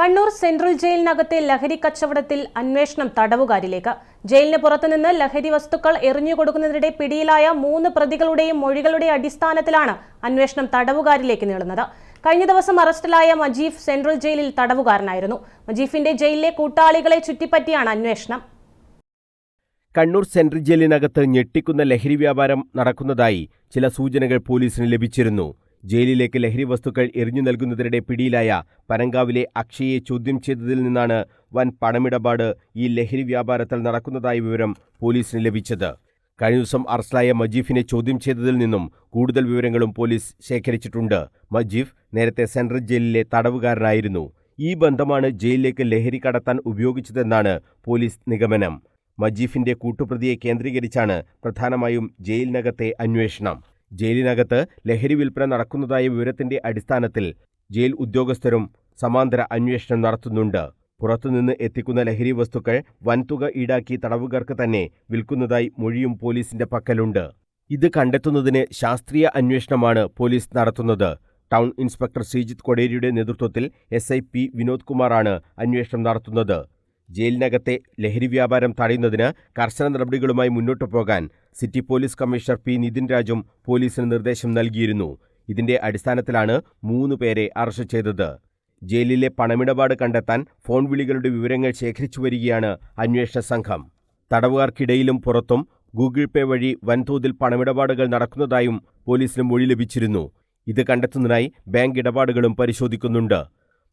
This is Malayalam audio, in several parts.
കണ്ണൂർ സെൻട്രൽ ജയിലിനകത്തെ ലഹരി കച്ചവടത്തിൽ അന്വേഷണം തടവുകാരിലേക്ക്. ജയിലിന് പുറത്തുനിന്ന് ലഹരി വസ്തുക്കൾ എറിഞ്ഞുകൊടുക്കുന്നതിനിടെ പിടിയിലായ മൂന്ന് പ്രതികളുടെയും മൊഴികളുടെ അടിസ്ഥാനത്തിലാണ് അന്വേഷണം തടവുകാരിലേക്ക് നീളുന്നത്. കഴിഞ്ഞ ദിവസം അറസ്റ്റിലായ മജീഫ് സെൻട്രൽ ജയിലിൽ തടവുകാരനായിരുന്നു. മജീഫിന്റെ ജയിലിലെ കൂട്ടാളികളെ ചുറ്റിപ്പറ്റിയാണ് അന്വേഷണം. കണ്ണൂർ സെൻട്രൽ ജയിലിനകത്ത് ഞെട്ടിക്കുന്ന ലഹരി വ്യാപാരം നടക്കുന്നതായി ചില സൂചനകൾ പോലീസിന് ലഭിച്ചിരുന്നു. ജയിലിലേക്ക് ലഹരി വസ്തുക്കൾ എറിഞ്ഞു നൽകുന്നതിനിടെ പിടിയിലായ പനങ്കാവിലെ അക്ഷയെ ചോദ്യം ചെയ്തതിൽ നിന്നാണ് വൻ പണമിടപാട് ഈ ലഹരി വ്യാപാരത്തിൽ നടക്കുന്നതായ വിവരം പോലീസിന് ലഭിച്ചത്. കഴിഞ്ഞ ദിവസം അറസ്റ്റിലായ മജീഫിനെ ചോദ്യം ചെയ്തതിൽ നിന്നും കൂടുതൽ വിവരങ്ങളും പോലീസ് ശേഖരിച്ചിട്ടുണ്ട്. മജീഫ് നേരത്തെ സെൻട്രൽ ജയിലിലെ തടവുകാരനായിരുന്നു. ഈ ബന്ധമാണ് ജയിലിലേക്ക് ലഹരി കടത്താൻ ഉപയോഗിച്ചതെന്നാണ് പോലീസ് നിഗമനം. മജീഫിന്റെ കൂട്ടുപ്രതിയെ കേന്ദ്രീകരിച്ചാണ് പ്രധാനമായും ജയിലിനകത്തെ അന്വേഷണം. ജയിലിനകത്ത് ലഹരി വിൽപ്പന നടക്കുന്നതായ വിവരത്തിന്റെ അടിസ്ഥാനത്തിൽ ജയിൽ ഉദ്യോഗസ്ഥരും സമാന്തര അന്വേഷണം നടത്തുന്നുണ്ട്. പുറത്തുനിന്ന് എത്തിക്കുന്ന ലഹരി വസ്തുക്കൾ വൻതുക ഈടാക്കി തടവുകാർക്ക് തന്നെ വിൽക്കുന്നതായി മൊഴിയും പോലീസിന്റെ പക്കലുണ്ട്. ഇത് കണ്ടെത്തുന്നതിന് ശാസ്ത്രീയ അന്വേഷണമാണ് പോലീസ് നടത്തുന്നത്. ടൗൺ ഇൻസ്പെക്ടർ ശ്രീജിത്ത് കൊടേരിയുടെ നേതൃത്വത്തിൽ എസ് ഐ പി വിനോദ് കുമാറാണ് അന്വേഷണം നടത്തുന്നത്. ജയിലിനകത്തെ ലഹരി വ്യാപാരം തടയുന്നതിന് കർശന നടപടികളുമായി മുന്നോട്ടു പോകാൻ city police commissioner P Nitin രാജും പോലീസിന് നിർദ്ദേശം നൽകിയിരുന്നു. ഇതിന്റെ അടിസ്ഥാനത്തിലാണ് മൂന്ന് പേരെ അറസ്റ്റ് ചെയ്തത്. ജയിലിലെ പണമിടപാട് കണ്ടെത്താൻ ഫോൺ വിളികളുടെ വിവരങ്ങൾ ശേഖരിച്ചു വരികയാണ് അന്വേഷണ സംഘം. തടവുകാർക്കിടയിലും പുറത്തും ഗൂഗിൾ പേ വഴി വൻതോതിൽ പണമിടപാടുകൾ നടക്കുന്നതായും പോലീസിന് മൊഴി ലഭിച്ചിരുന്നു. ഇത് കണ്ടെത്തുന്നതിനായി ബാങ്ക് ഇടപാടുകളും പരിശോധിക്കുന്നുണ്ട്.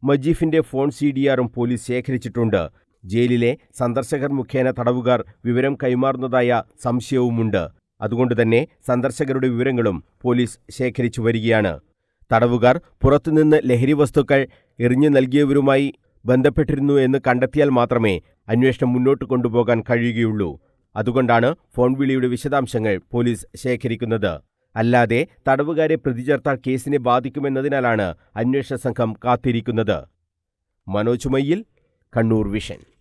മജീഫിന്റെ ഫോൺ സി ഡി ആറും പോലീസ് ശേഖരിച്ചിട്ടുണ്ട്. ജയിലിലെ സന്ദർശകർ മുഖേന തടവുകാർ വിവരം കൈമാറുന്നതായ സംശയവുമുണ്ട്. അതുകൊണ്ടുതന്നെ സന്ദർശകരുടെ വിവരങ്ങളും പോലീസ് ശേഖരിച്ചു വരികയാണ്. തടവുകാർ പുറത്തുനിന്ന് ലഹരി വസ്തുക്കൾ എറിഞ്ഞു നൽകിയവരുമായി ബന്ധപ്പെട്ടിരുന്നു എന്ന് കണ്ടെത്തിയാൽ മാത്രമേ അന്വേഷണം മുന്നോട്ട് കൊണ്ടുപോകാൻ കഴിയുകയുള്ളൂ. അതുകൊണ്ടാണ് ഫോൺ വിളിയുടെ വിശദാംശങ്ങൾ പോലീസ് ശേഖരിക്കുന്നത്. അല്ലാതെ തടവുകാരെ പ്രതിചേർത്താൽ കേസിനെ ബാധിക്കുമെന്നതിനാലാണ് അന്വേഷണ സംഘം കാത്തിരിക്കുന്നത്. മനോജ് മയ്യിൽ കണ്ണൂർ വിഷൻ.